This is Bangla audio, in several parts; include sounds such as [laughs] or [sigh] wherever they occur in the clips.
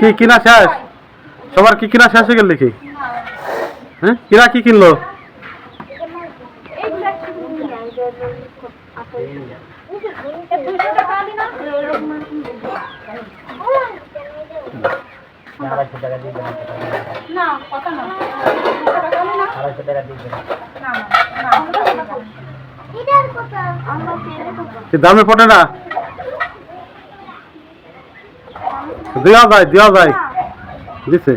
কি কিনা শেষ? সবার কি কিনা শেষ হয়ে গেল দেখি? হ্যাঁ? কিনা কি কিনলো? না কথা না। আড়াইশো টাকা দিয়ে না দামে পড়ে না? দেওয়া যায় দেওয়া যায়। দিছে।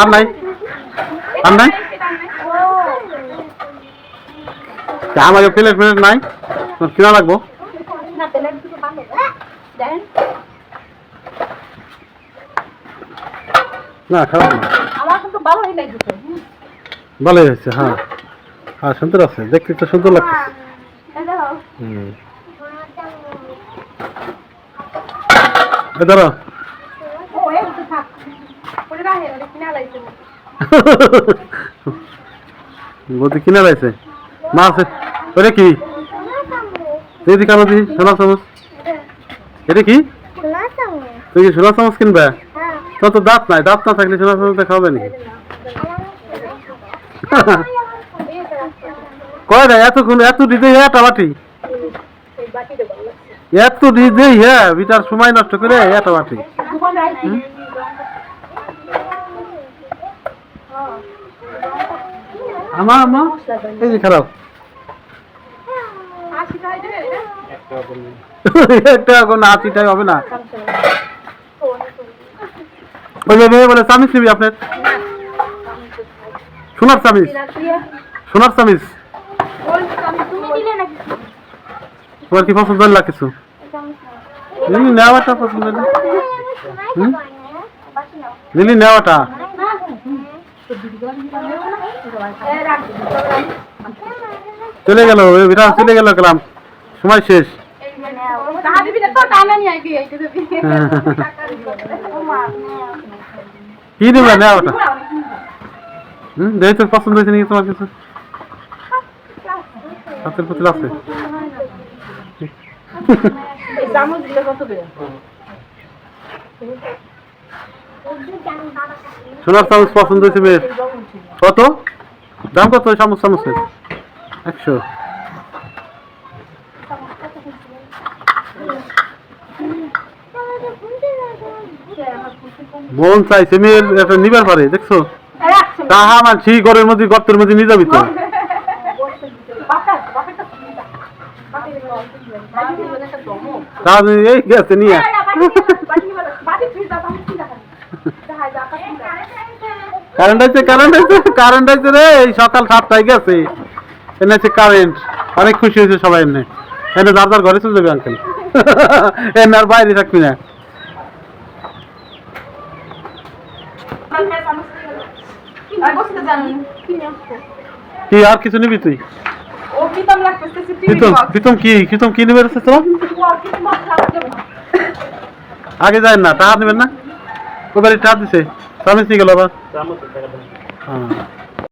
আর নাই? আর নাই? আমাকে প্লেট প্লেট নাই? কিনা লাগবো? না, খারাপ না। ভালোই ভালোই হয়েছে হ্যাঁ। হ্যাঁ সুন্দর আছে, দেখতে তো সুন্দর লাগছে হুম। কিনা কিনে ওটা কি? দিদি দি সোনা চামচ। এটা কি? তুই কি সোনা চামচ কিনবে? তোর তো দাঁত নাই দাঁত না থাকলে সোনা চামচ খাওয়াবে নাকি [laughs] কয় না এতক্ষণ এত দিতে হ্যাঁ বাটিতে ভালো এত দিতে হ্যাঁ বিটার সময় নষ্ট করে এত বাটি আমার আমা এই যে খারাপ। একটা এখন আশিটাই হবে না। ওই যে মেয়ে বলে চামিচ নিবি আপনার? সোনার চামিচ। সোনার নাকি তোমার কি পছন্দ হল কিছু? লিলি, নেওয়াটা পছন্দ হলো? লিলি, নেওয়াটা। চলে গেল বিরাট চলে গেল গেলাম সময় শেষ। দিবি দিবি কি নেবে নেওয়াটা? হুম তোর পছন্দ হয়েছে নাকি তোমার কিছু? হাতের পুতুল আছে সোনার চামচ পছন্দ হয়েছে মেয়ের। কত? দাম কত? চামচ চামচের একশো। মন চাইছে মেয়ের একটা নিবার পারে দেখছ? তাহা মানছি ঘরের মধ্যে গর্তের মধ্যে নিয়ে যাবি তো। এই গেছে নিয়ে কারেন্ট আছে কারেন্ট আছে কারেন্ট আছে রে এই সকাল সাতটায় গেছে। এনে আছে কারেন্ট অনেক খুশি হয়েছে সবাই এমনি। এনে যার যার ঘরে চলে যাবে আঙ্কেল [laughs] এনে আর বাইরে থাকবি না। কি আর কিছু নিবি তুই? প্রীতম প্রীতম কি প্রীতম কি নেবে তো আগে যায় না টাকা নেবেন না ওবারে টাকা দিছে স্বামী গেল আবার চামচ টাকা দেবেন হ্যাঁ